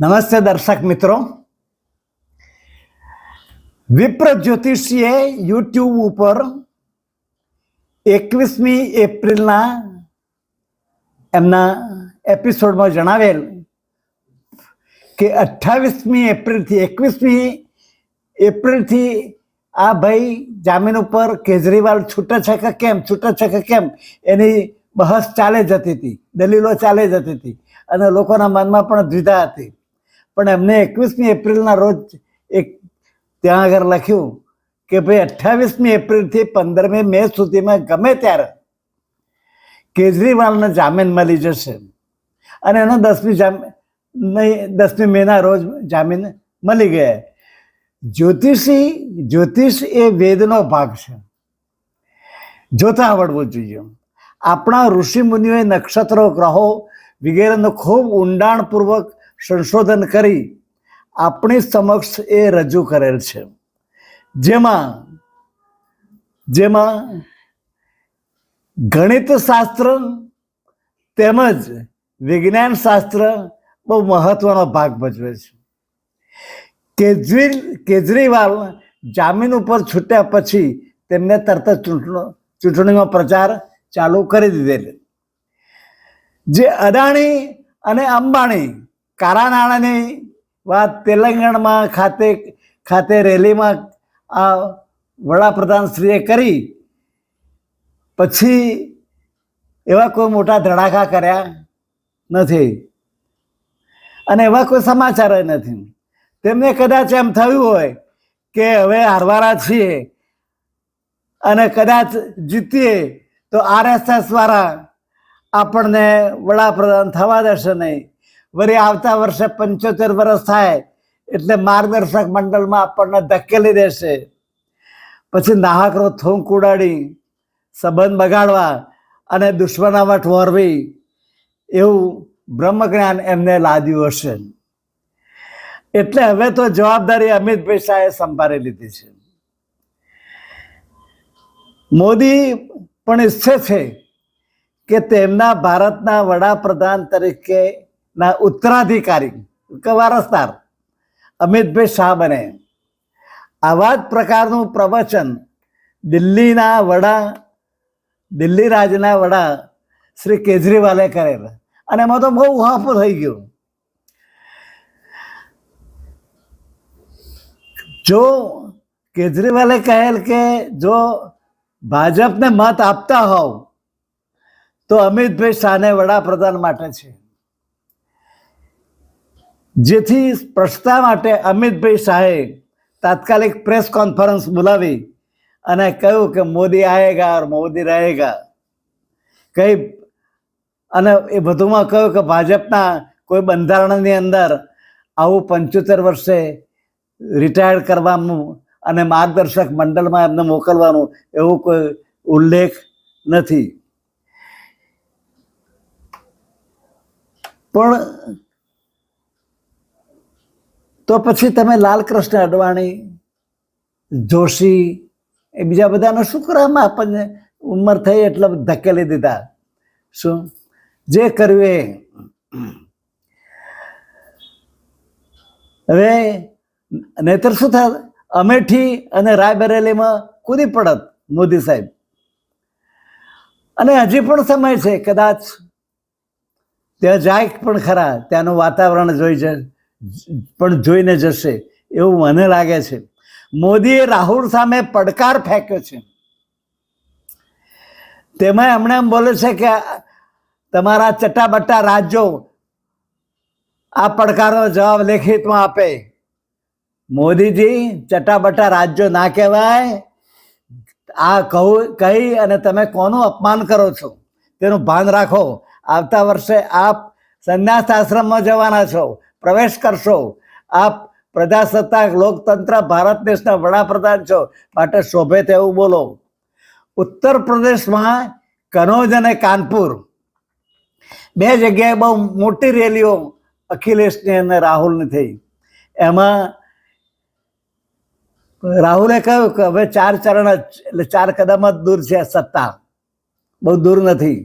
નમસ્તે દર્શક મિત્રો. વિપ્ર જ્યોતિષીએ યુટ્યુબ ઉપર એકવીસમી એપ્રિલના એમના એપિસોડમાં જણાવેલ કે અઠ્ઠાવીસમી એપ્રિલથી એકવીસમી એપ્રિલથી આ ભાઈ જામીન ઉપર કેજરીવાલ છૂટે છે કે કેમ? છૂટે છે કે કેમ? એની બહસ ચાલે જતી હતી, દલીલો ચાલે જતી હતી અને લોકોના મનમાં પણ દ્વિધા હતી. પણ એમને એકવીસમી એપ્રિલના રોજ એક ત્યાં આગળ લખ્યું કે ભાઈ અઠ્ઠાવીસમી એપ્રિલથી પંદરમી મે સુધીમાં ગમે ત્યારે કેજરીવાલને જામીન મળી જશે. અને એનો દસમી જામીન દસમી મેના રોજ જામીન મળી ગયા. જ્યોતિષી, જ્યોતિષ એ વેદનો ભાગ છે. જોતા આવડવું જોઈએ. આપણા ઋષિ મુનિઓએ નક્ષત્રો, ગ્રહો વગેરેનો ખૂબ ઊંડાણપૂર્વક સંશોધન કરી આપણી સમક્ષ એ રજૂ કરેલ છે. જેમાં જેમાં ગણિત શાસ્ત્ર તેમજ વિજ્ઞાન શાસ્ત્ર બહુ મહત્વનો ભાગ ભજવે છે. કેજરી, કેજરીવાલ જામીન ઉપર છૂટ્યા પછી તેમને તરત જ ચૂંટણી, ચૂંટણીનો પ્રચાર ચાલુ કરી દીધેલ. જે અદાણી અને અંબાણી કાળા નાણાંની વાત તેલંગણમાં ખાતે ખાતે રેલીમાં આ વડાપ્રધાનશ્રીએ કરી. પછી એવા કોઈ મોટા ધડાકા કર્યા નથી. અને એવા કોઈ સમાચાર નથી. તેમને કદાચ એમ થયું હોય કે હવે હારવારા છીએ અને કદાચ જીતીએ તો આરએસએસ વાળા આપણને વડાપ્રધાન થવા દેશે નહીં. વળી આવતા વર્ષે પંચોતેર વર્ષ થાય એટલે માર્ગદર્શક મંડળમાં આપણને ધકેલી દેશે. પછી નાહકરો થૂંક ઉડાડી, સંબંધ બગાડવા અને દુશ્મનાવટ વરવી. એવું બ્રહ્મજ્ઞાન એમને લાદ્યું હશે. એટલે હવે તો જવાબદારી અમિતભાઈ શાહે સંભાળી લીધી છે. મોદી પણ ઈચ્છે છે કે તેમના ભારતના વડાપ્રધાન તરીકે ના, ઉત્તરાધિકારી કે વારસદાર અમિતભાઈ શાહ બને. આવા જ પ્રકારનું પ્રવચન દિલ્હીના વડા, દિલ્હી રાજના વડા શ્રી કેજરીવાલે કરેલ. અને એમાં તો બહુ હાફો થઈ ગયું. જો કેજરીવાલે કહેલ કે જો ભાજપને મત આપતા હોવ, તો અમિતભાઈ શાહને વડાપ્રધાન માટે છે. જેથી સ્પષ્ટતા માટે અમિતભાઈ શાહે તાત્કાલિક પ્રેસ કોન્ફરન્સ બોલાવી અને કહ્યું કે મોદી આવેગા ઓર મોદી રહેગા. કઈ અને એ વધુમાં કહ્યું કે ભાજપના કોઈ બંધારણની અંદર આવું પંચોતેર વર્ષે રિટાયર્ડ કરવાનું અને માર્ગદર્શક મંડળમાં એમને મોકલવાનું એવું કોઈ ઉલ્લેખ નથી. પણ તો પછી તમે લાલકૃષ્ણ અડવાણી, જોશી, એ બીજા બધાનો શું કરવામાં આપણને ઉંમર થઈ એટલે ધકેલી દીધા? શું? જે કર્યું એ. હવે નહીતર શું થાય? અમેઠી અને રાયબરેલીમાં કૂદી પડત મોદી સાહેબ. અને હજી પણ સમય છે, કદાચ. ત્યાં જાય પણ ખરા, ત્યાંનું વાતાવરણ જોઈ જ પણ જોઈને જશે, એવું મને લાગે છે. મોદીએ રાહુલ સામે પડકાર ફેંક્યો છે. તેમાં એમણે એમ બોલે છે કે તમારા ચટાબટ્ટા રાજ્યો આ પડકારનો જવાબ લેખિતમાં આપે. મોદીજી ચટાબટ્ટા રાજ્યો ના કહેવાય. આ કહું, કહી અને તમે કોનું અપમાન કરો છો? તેનું ભાન રાખો. આવતા વર્ષે આપ સંન્યાસ આશ્રમમાં જવાના છો. પ્રવેશ કરશો. આપ પ્રજાસત્તાક લોકતંત્ર, ભારત દેશના વડાપ્રધાન છો. માટે શોભે તેવું બોલો. ઉત્તર પ્રદેશમાં કનોજ અને કાનપુર. બે જગ્યાએ બહુ મોટી રેલીઓ અખિલેશની અને રાહુલની થઈ. એમાં રાહુલે કહ્યું કે હવે ચાર ચરણ જ, એટલે ચાર કદમ જ દૂર છે સત્તા. બહુ દૂર નથી.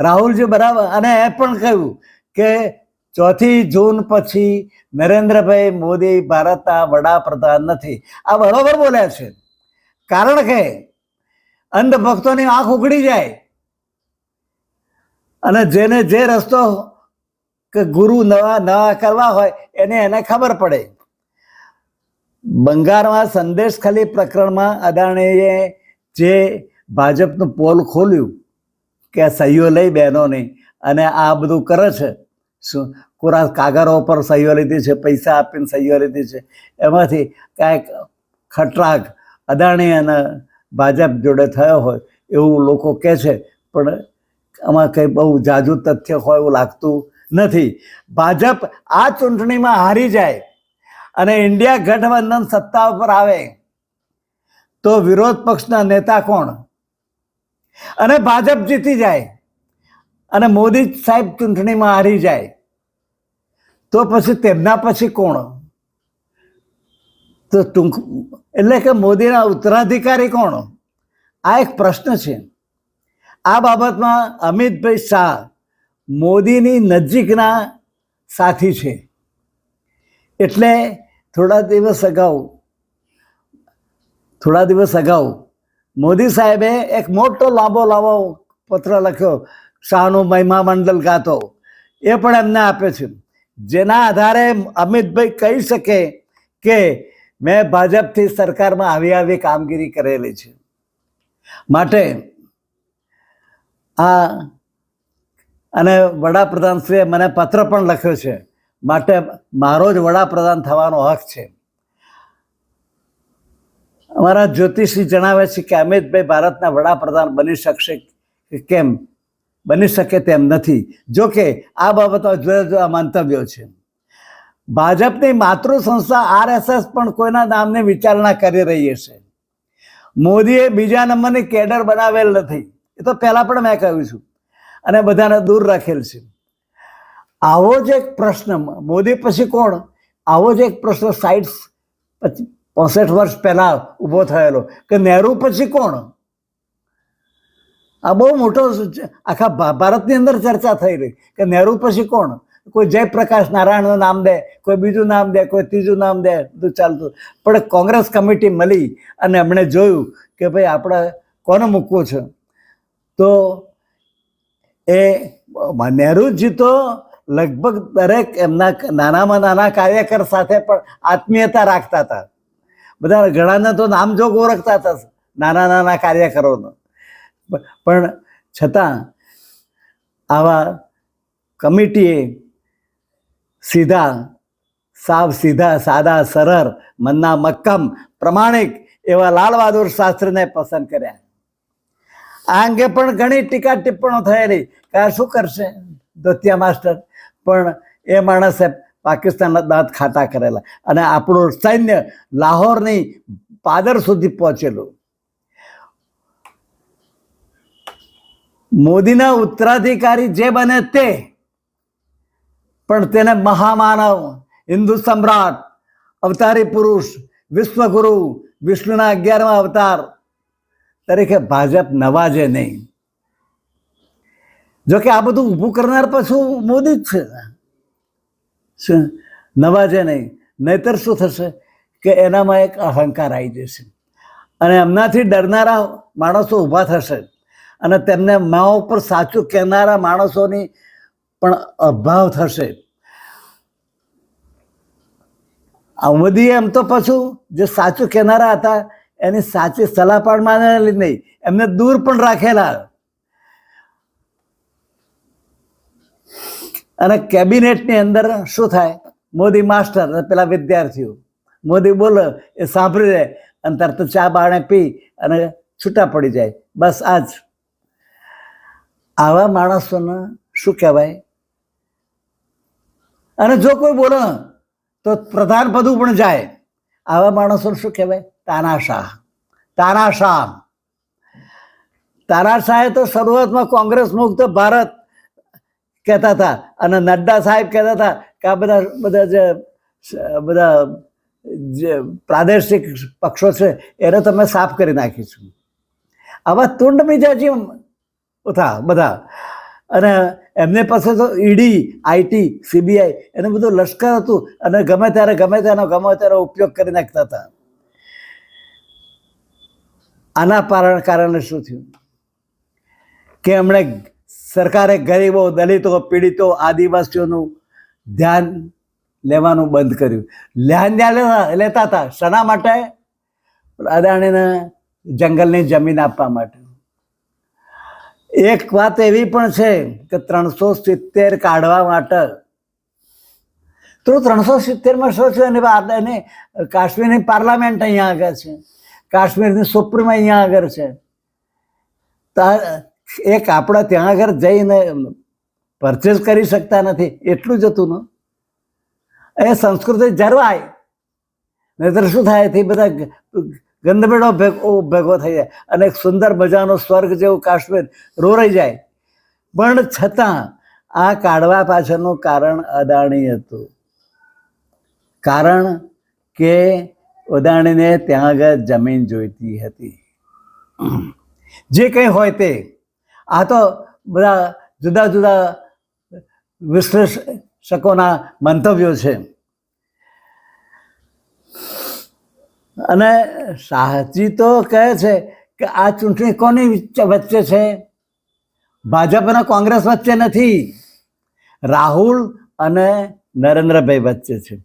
રાહુલજી બરાબર, અને એ પણ કહ્યું કે ચોથી જૂન પછી નરેન્દ્રભાઈ મોદી ભારતના વડાપ્રધાન નથી. આ બરોબર બોલ્યા છે. કારણ કે અંધભક્તોની આંખ ઉઘડી જાય. અને જેને જે રસ્તો કે ગુરુ નવા નવા કરવા હોય એને એને ખબર પડે. બંગાળમાં સંદેશ ખાલી પ્રકરણમાં અદાણીએ જે ભાજપનું પોલ ખોલ્યું કે સહીઓ લઈ બહેનોની અને આ બધું કરે છે. શું? કોરા કાગરો પર સહીઓ લીધી છે, પૈસા આપીને સહીઓ લીધી છે. એમાંથી કાંઈક ખટરાગ, અદાણી અને ભાજપ જોડે થયો હોય એવું લોકો કહે છે, પણ આમાં કંઈ બહુ જાજુ તથ્ય હોય એવું લાગતું નથી. ભાજપ આ ચૂંટણીમાં હારી જાય અને ઇન્ડિયા ગઠબંધન સત્તા ઉપર આવે, તો વિરોધ પક્ષના નેતા કોણ? અને ભાજપ જીતી જાય. અને મોદી સાહેબ ચૂંટણીમાં હારી જાય, તો પછી તેમના પછી કોણ? તો ટૂંક, એટલે કે મોદીના ઉત્તરાધિકારી કોણ? આ એક પ્રશ્ન છે. આ બાબતમાં અમિતભાઈ શાહ મોદીની નજીકના સાથી છે. એટલે થોડા દિવસ અગાઉ, થોડા દિવસ અગાઉ મોદી સાહેબે એક મોટો લાંબો લાંબો પત્ર લખ્યો. શાહનું મહિમા મંડલ ગાતો. એ પણ એમને આપે છે. જેના આધારે અમિતભાઈ કહી શકે કે મેં ભાજપથી સરકારમાં આવી આવી કામગીરી કરેલી છે. માટે આ અને વડાપ્રધાનશ્રીએ મને પત્ર પણ લખ્યો છે. માટે મારો જ વડાપ્રધાન થવાનો હક છે. અમારા જ્યોતિષી જણાવે છે કે અમિતભાઈ ભારતના વડાપ્રધાન બની શકશે કેમ? બની શકે તેમ નથી. જો કે આ બાબતમાં જુદા જુદા મંતવ્યો છે. ભાજપની માતૃ સંસ્થા આરએસએસ પણ કોઈના નામની વિચારણા કરી રહી છે મોદીએ બીજા નંબરની કેડર બનાવેલ નથી. એ તો પહેલાં પણ મેં કહ્યું છું. અને બધાને દૂર રાખેલ છે. આવો જ એક પ્રશ્ન, મોદી પછી કોણ? આવો જ એક પ્રશ્ન સાઈઠ પછી પોસઠ વર્ષ પહેલાં ઊભો થયેલો. કે નહેરુ પછી કોણ? આ બહુ મોટો. આખા ભારતની અંદર ચર્ચા થઈ રહી કે નહેરુ પછી કોણ? કોઈ જયપ્રકાશ નારાયણનું નામ દે, કોઈ બીજું નામ દે, કોઈ ત્રીજું નામ દે બધું ચાલતું. પણ કોંગ્રેસ કમિટી મળી અને એમણે જોયું કે ભાઈ આપણે કોને મૂકવું છે? તો એ નહેરુજી તો લગભગ દરેક એમના નાનામાં નાના કાર્યકર સાથે પણ આત્મીયતા રાખતા હતા. બધા ઘણાને તો નામજોગ ઓળખતા હતા નાના નાના કાર્યકરોનો. પણ છતાં આવા કમિટીએ સીધા, સાવ સીધા, સાદા, સરળ, મનના મક્કમ, પ્રમાણિક એવા લાલ બહાદુર શાસ્ત્રીને પસંદ કર્યા. આ અંગે પણ ઘણી ટીકા ટિપ્પણો થયેલી. કે આ શું કરશે દોતિયા માસ્ટર? પણ એ માણસે પાકિસ્તાનના દાંત ખાતા કરેલા. અને આપણું સૈન્ય લાહોરની પાદર સુધી પહોંચેલું. મોદીના ઉત્તરાધિકારી જે બને તે, પણ તેને મહામાનવ, હિન્દુ સમ્રાટ, અવતારી પુરુષ, વિશ્વગુરુ, વિષ્ણુના અગિયારમા અવતાર તરીકે ભાજપ નવાજે નહીં. જોકે આ બધું ઊભું કરનાર પાછું મોદી જ છે? નવાજે નહીં. નહીતર શું થશે? કે એનામાં એક અહંકાર આવી જશે. અને એમનાથી ડરનારા માણસો ઊભા થશે. અને તેમને મા ઉપર સાચું કહેનારા માણસોની પણ અભાવ થશે. મોદીએ એમ તો પાછું જે સાચું કહેનારા હતા, એની સાચી સલાહ પણ માનેલી નહીં. એમને દૂર પણ રાખેલા. અને કેબિનેટની અંદર શું થાય? મોદી માસ્ટર પેલા વિદ્યાર્થીઓ. મોદી બોલો, એ સાંભળી લે. અને તરત ચા બાણે પી અને છૂટા પડી જાય. બસ આ જ આવા માણસોને શું કહેવાય? અને જો કોઈ બોલે તો પ્રધાન પદું પણ જાય. આવા માણસોને શું કહેવાય? તાનાશાહ. તાનાશાહ. તાનાશાહે તો શરૂઆતમાં કોંગ્રેસ મુક્ત ભારત કહેતા હતા. અને નડ્ડા સાહેબ કહેતા હતા કે આ બધા બધા જે બધા જે પ્રાદેશિક પક્ષો છે, એને તમે સાફ કરી નાખીશું આવા તુંડ મિજાજી હતા બધા. અને એમને પાસે તો ઈડી આઈટી સીબીઆઈ એનું બધું લશ્કર હતું અને ગમે ત્યારે ગમે ત્યારે ગમે ત્યારે ઉપયોગ કરી નાખતા હતા. આના પારણ કારણે શું થયું? કે એમણે સરકારે ગરીબો, દલિતો, પીડિતો, આદિવાસીઓનું ધ્યાન લેવાનું બંધ કર્યું. ધ્યાન ધ્યાન લેતા હતા. શના માટે? અદાણીને જંગલની જમીન આપવા માટે. એક વાત એવી પણ છે કે ત્રણસો સિત્તેર કાઢવા માટે. તો ત્રણસો સિત્તેરમાં શું છે? અને કાશ્મીરની પાર્લામેન્ટ અહીંયા આગળ છે. કાશ્મીરની સુપ્રીમ અહીંયા આગળ છે. એક આપણે ત્યાં આગળ જઈને પરચેસ કરી શકતા નથી. એટલું જ હતું ને. એ સંસ્કૃતિ જરવાય નહીતર શું થાય? તે બધા ગંદમેળો ભેગો ભેગો થઈ જાય. અને એક સુંદર મજાનો સ્વર્ગ જેવું કાશ્મીર રોરાઈ જાય. પણ છતાં આ કાઢવા પાછળનું કારણ અદાણી હતું. કારણ કે અદાણીને ત્યાં આગળ જમીન જોઈતી હતી. જે કંઈ હોય તે. આ તો બધા જુદા જુદા વિશ્લેષકોના મંતવ્યો છે. અને સાચી તો કહે છે કે આ ચૂંટણી કોની વચ્ચે છે? ભાજપ અને કોંગ્રેસ વચ્ચે નથી. રાહુલ અને નરેન્દ્રભાઈ વચ્ચે છે.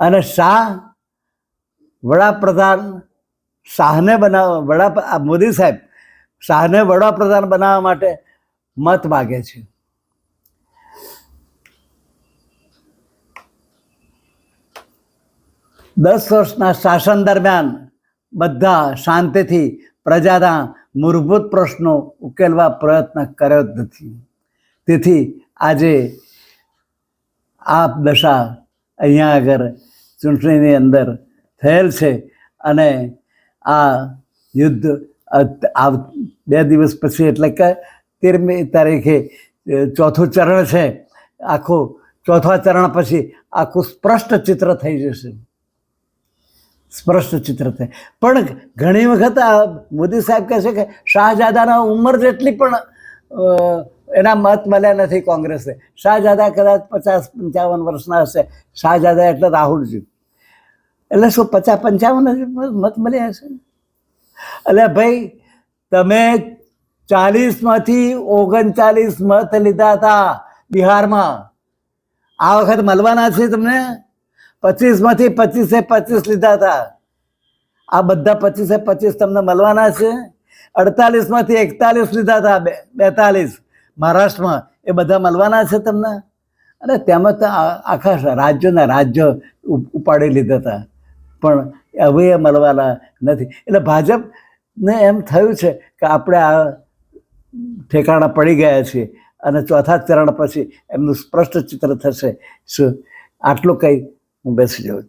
અને શાહ વડાપ્રધાન શાહને બનાવ, વડા મોદી સાહેબ, શાહને વડાપ્રધાન બનાવવા માટે મત માગે છે. દસ વર્ષના શાસન દરમિયાન બધા શાંતિથી પ્રજાના મૂળભૂત પ્રશ્નો ઉકેલવા પ્રયત્ન કર્યો જ નથી. તેથી આજે આ દશા અહીંયા આગળ ચૂંટણીની અંદર થયેલ છે અને આ યુદ્ધ આ બે દિવસ પછી એટલે કે તેરમી તારીખે ચોથું ચરણ છે. આખું ચોથા ચરણ પછી આખું સ્પષ્ટ ચિત્ર થઈ જશે. સ્પષ્ટ ચિત્ર થાય પણ ઘણી વખત આ મોદી સાહેબ કહે છે કે શાહજાદાના ઉંમર જેટલી પણ એના મત મળ્યા નથી કોંગ્રેસે. શાહજાદા કદાચ પચાસ પંચાવન વર્ષના હશે. શાહજાદા એટલે રાહુલજી. એટલે શું પચાસ પંચાવન મત મળ્યા હશે? એટલે ભાઈ, તમે ચાલીસમાંથી ઓગણચાલીસ મત લીધા હતા બિહારમાં. આ વખત મળવાના છે તમને? પચીસમાંથી પચીસે પચીસ લીધા હતા. આ બધા પચીસે પચીસ તમને મળવાના છે. અડતાલીસમાંથી એકતાલીસ લીધા હતા બે, બેતાલીસ. મહારાષ્ટ્રમાં એ બધા મળવાના છે તમને. અને તેમાં તો આખા રાજ્યોના રાજ્યો ઉપ- ઉપાડી લીધા હતા. પણ હવે એ મળવાના નથી. એટલે ભાજપને એમ થયું છે કે આપણે આ ઠેકાણા પડી ગયા છીએ અને ચોથા ચરણ પછી એમનું સ્પષ્ટ ચિત્ર થશે. શું? આટલું કંઈ Um beijo, de senhor.